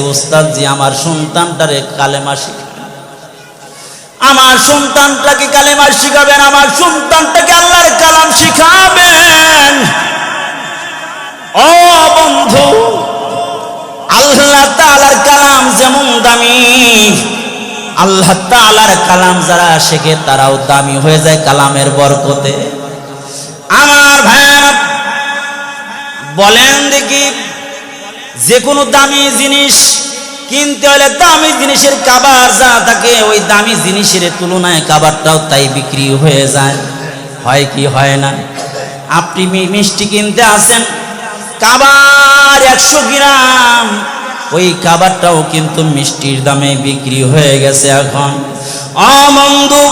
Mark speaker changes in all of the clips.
Speaker 1: উস্তাদ জি আমার সন্তানটারে কালেমা আমার সন্তানটাকে কালেমা শিখাবেন? আমার সন্তানটাকে কালাম শিখাবেন। ও বন্ধু, আল্লাহ তাআলার কালাম যেমন দামি, আল্লাহ কালাম যারা শেখে তারাও দামি হয়ে যায় কালামের বরকতে। আমার ভাইয়ারা, বলেন দেখি যে কোনো দামি জিনিস কিনতে হলে দামি জিনিসের কাবার যা থাকে, ওই দামি জিনিসের তুলনায় কাবারটাও তাই বিক্রি হয়ে যায়। হয় কি হয় না? আপনি মিষ্টি কিনতে আসেন কাবার একশো গ্রাম, ওই কাবারটাও কিন্তু মিষ্টির দামে বিক্রি হয়ে গেছে এখন। অমন্দু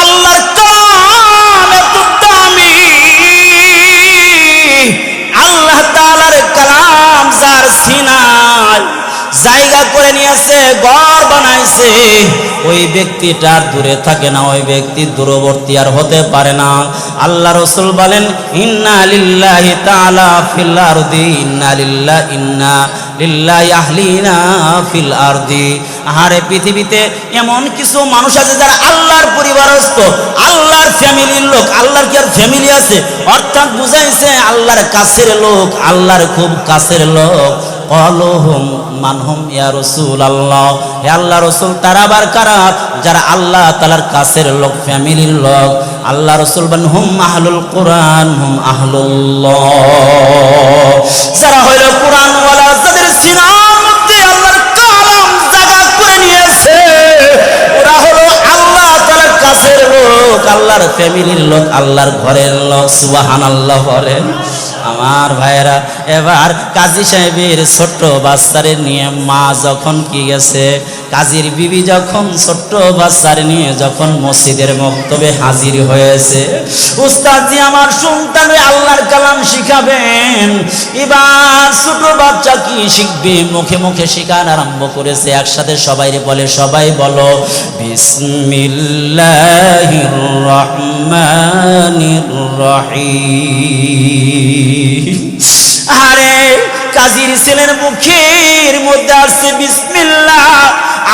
Speaker 1: আল্লাহর ঘর বানাইছে, ওই ব্যক্তিটা দূরে থাকে না, ওই ব্যক্তি দূরবর্তী আর হতে পারে না। আল্লাহ রসুল বলেন, ইন্না লিল্লাহি তাআলা ফিল আরদি, ইন্না লিল্লাহ ইন্না লিল্লাহি আহলিনা ফিল আরদি। আহারে পৃথিবীতে এমন কিছু মানুষ আছে যারা আল্লাহর পরিবারস্থ, আল্লাহর ফ্যামিলির লোক, আল্লাহর কি আর ফ্যামিলি আছে? অর্থাৎ বুঝাইছে, আল্লাহর কাছের লোক, আল্লাহর খুব কাছের লোক। কলহুম মানহুম ইয়া রসুল আল্লাহ হে আল্লাহ রসুল, তারা আবার কারা? যারা আল্লাহ তালার কাছের লোক, ফ্যামিলির লোক। আল্লাহ রসুল বান হুম আহলুল কোরআন, হুম আহলুল্লাহ। যারা হইল কোরআন ওয়ালা যাদের সিনার মধ্যে আল্লাহর কালাম জায়গা করে নিয়েছে, ওরা হলো আল্লাহ তালার কাছের লোক, আল্লাহর ফ্যামিলির লোক, আল্লাহর ঘরের লোক। সুবাহান আল্লাহ বলেন, আমার ভাইয়েরা এবার কাজী সাহেবের ছোট্ট বাচ্চারে নিয়ে মা যখন কি গেছে, কাজীর বিবি যখন ছোট্ট বাচ্চার নিয়ে যখন মসজিদের মক্তবে হাজির হয়েছে, উস্তাদজি আমার সন্তানে আল্লাহর কালাম শিখাবেন। এবার ছোট বাচ্চা কি শিখবে? মুখে মুখে শেখার আরম্ভ করেছে। একসাথে সবাই বলে, সবাই বলো, বিসমিল্লাহির রহমানির রহিম। আরে কাজীর ছেলের মুখের মধ্যে আসছে বিসমিল্লাহ।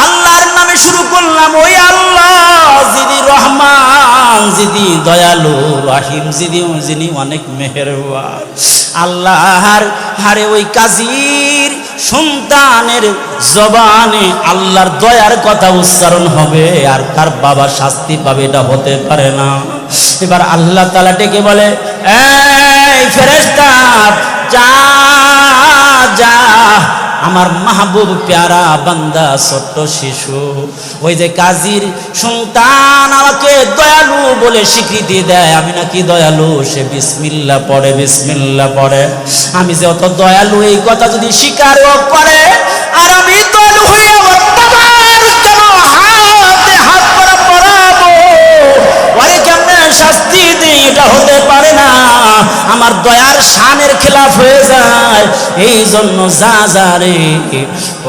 Speaker 1: আল্লাহর নামে শুরু করলাম, ওই আল্লাহ, যিনি রহমান, যিনি দয়ালু, রহিম, যিনি যিনি অনেক মেহেরবান। আল্লাহর হারে ওই কাজীর সন্তানের জবানে আল্লাহর দয়ার কথা উচ্চারণ হবে, আর কার বাবা শাস্তি পাবে এটা হতে পারে না। এবার আল্লাহ তালা ডেকে বলে, এই ফেরেস্তা আমার মাহবুব প্যারা বান্দা, ছোট্ট শিশু। ওই যে কাজীর সন্তান আমাকে দয়ালু বলে স্বীকৃতি দেয়। আমি নাকি দয়ালু, সে বিসমিল্লা পড়ে বিসমিল্লা পড়ে। আমি যে অত দয়ালু, এই কথা যদি স্বীকারও করে, আর আমি দয়ালু দয়ার শানের খেলাফ হয়ে যায়। এই জন্য যা যা রে,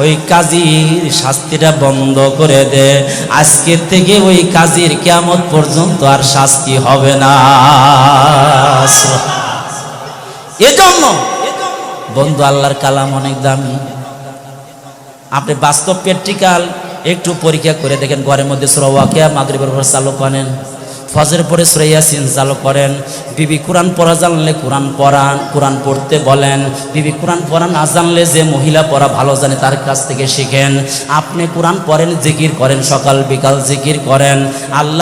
Speaker 1: ওই কাজীর শাস্তিটা বন্ধ করে দে। আজকের থেকে ওই কাজীর কেমন পর্যন্ত আর শাস্তি হবে না। এজন্য বন্ধু, আল্লাহর কালাম অনেক দামি। আপনি বাস্তব প্র্যাকটিক্যাল একটু পরীক্ষা করে দেখেন, ঘরের মধ্যে সুরওয়াকিয়া মাগরিবের পর চালু করেন। ফজরের পরে সুরাইয়াসিন চালু করেন। বিবি কোরআন পড়া জানলে কোরআন পড়ান কোরআন পড়তে বলেন। বিবি কোরআন পড়া না জানলে যে মহিলা পড়া ভালো জানে তার কাছ থেকে শিখেন। আপনি কোরআন পড়েন, জিকির করেন, সকাল বিকাল জিকির করেন। আল্লাহ